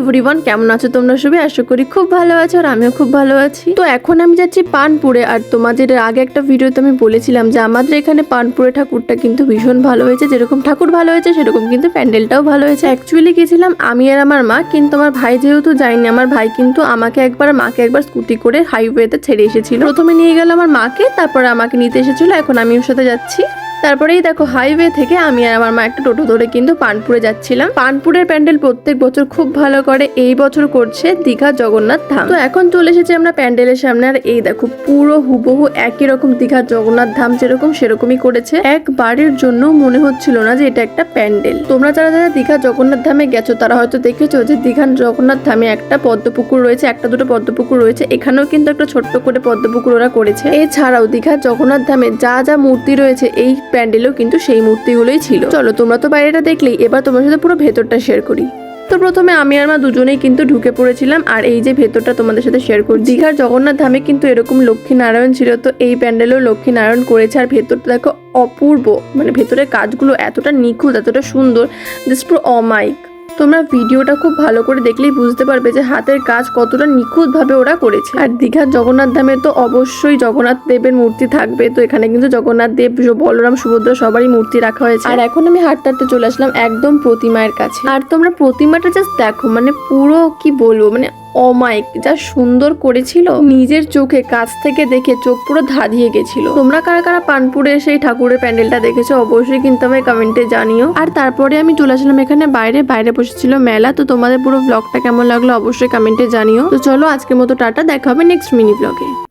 Everyone কেমন আছো তোমরা সবাই? আশা করি খুব ভালো আছো আর আমিও খুব ভালো আছি। তো এখন আমি যাচ্ছি পানপুরে আর তোমাদের আগে একটা ভিডিওতে আমি বলেছিলাম যে আমাদের এখানে পানপুরে ঠাকুরটা কিন্তু ভীষণ ভালো হয়েছে। যেরকম ঠাকুর ভালো হয়েছে, সেরকম কিন্তু প্যান্ডেলটাও ভালো হয়েছে। অ্যাকচুয়ালি গেছিলাম আমি আর আমার মা, কিন্তু আমার ভাই যেহেতু যায়নি, আমার ভাই কিন্তু আমাকে একবার, মাকে একবার স্কুটি করে হাইওয়েতে ছেড়ে এসেছিল। প্রথমে নিয়ে গেল আমার মাকে, তারপরে আমাকে নিতে এসেছিল, এখন আমি ওর সাথে যাচ্ছি। তারপরেই দেখো হাইওয়ে থেকে আমি আর আমার মা একটা টোটো ধরে কিন্তু পানপুরে যাচ্ছিলাম। পানপুরের প্যান্ডেল প্রত্যেক বছর খুব ভালো করে এই বছর করছে দীঘা জগন্নাথ ধাম। তো এখন চলে এসেছি আমরা প্যান্ডেলের সামনে আর এই দেখো পুরো হুবহু একই রকম দীঘা জগন্নাথ ধাম যেরকম সেরকমই করেছে। একবারের জন্য মনে হচ্ছিল না যে এটা একটা প্যান্ডেল। তোমরা যারা যারা দীঘা জগন্নাথ ধামে গেছো তারা হয়তো দেখেছ যে দীঘা জগন্নাথ ধামে একটা পদ্মপুকুর রয়েছে, একটা দুটো পদ্মপুকুর রয়েছে। এখানেও কিন্তু একটা ছোট্ট করে পদ্মপুকুর ওরা করেছে। এছাড়াও দীঘা জগন্নাথ ধামে যা যা মূর্তি রয়েছে এই প্যান্ডেলেও কিন্তু সেই মূর্তিগুলোই ছিল। চলো, তোমরা তো বাইরেটা দেখলেই, এবার তোমার সাথে পুরো ভেতরটা শেয়ার করি। তো প্রথমে আমি আর মা দুজনেই কিন্তু ঢুকে পড়েছিলাম, আর এই যে ভেতরটা তোমাদের সাথে শেয়ার করি দীঘার জগন্নাথ ধামে কিন্তু এরকম লক্ষ্মী নারায়ণ ছিল, তো এই প্যান্ডেলেও লক্ষ্মী নারায়ণ করেছে। আর ভেতরটা দেখো অপূর্ব মানে ভেতরের কাজগুলো এতটা নিখুঁত, এতটা সুন্দর জাস্ট পুরো অমাইক তোমরা ভিডিওটা খুব ভালো করে দেখলেই বুঝতে পারবে যে হাতের কাজ কতটা নিখুঁতভাবে ওরা করেছে। আর দীঘার জগন্নাথ ধামে তো অবশ্যই জগন্নাথ দেবের মূর্তি থাকবে। তো এখানে কিন্তু জগন্নাথ দেব বলরাম, সুভদ্রা সবারই মূর্তি রাখা হয়েছে। আর এখন আমি হাঁটতে হাঁটতে চলে আসলাম একদম প্রতিমায়ের কাছে। আর তোমরা প্রতিমাটা জাস্ট দেখো মানে পুরো কি বলব মানে অমাইক যা সুন্দর করেছিল, নিজের চোখে কাছ থেকে দেখে চোখ পুরো ধাঁধিয়ে গেছিল। তোমরা কারা কারা পানপুরে সেই ঠাকুরের প্যান্ডেলটা দেখেছ, অবশ্যই কিন্তু আমায় কমেন্টে জানিও। আর তারপরে আমি চলে আসলাম এখানে বাইরে বাইরে বসেছিল মেলা, তো তোমাদের পুরো ব্লগটা কেমন লাগল অবশ্যই কমেন্টে জানিও। তো চলো আজকের মতো টাটা, দেখা হবে নেক্সট মিনি ব্লগে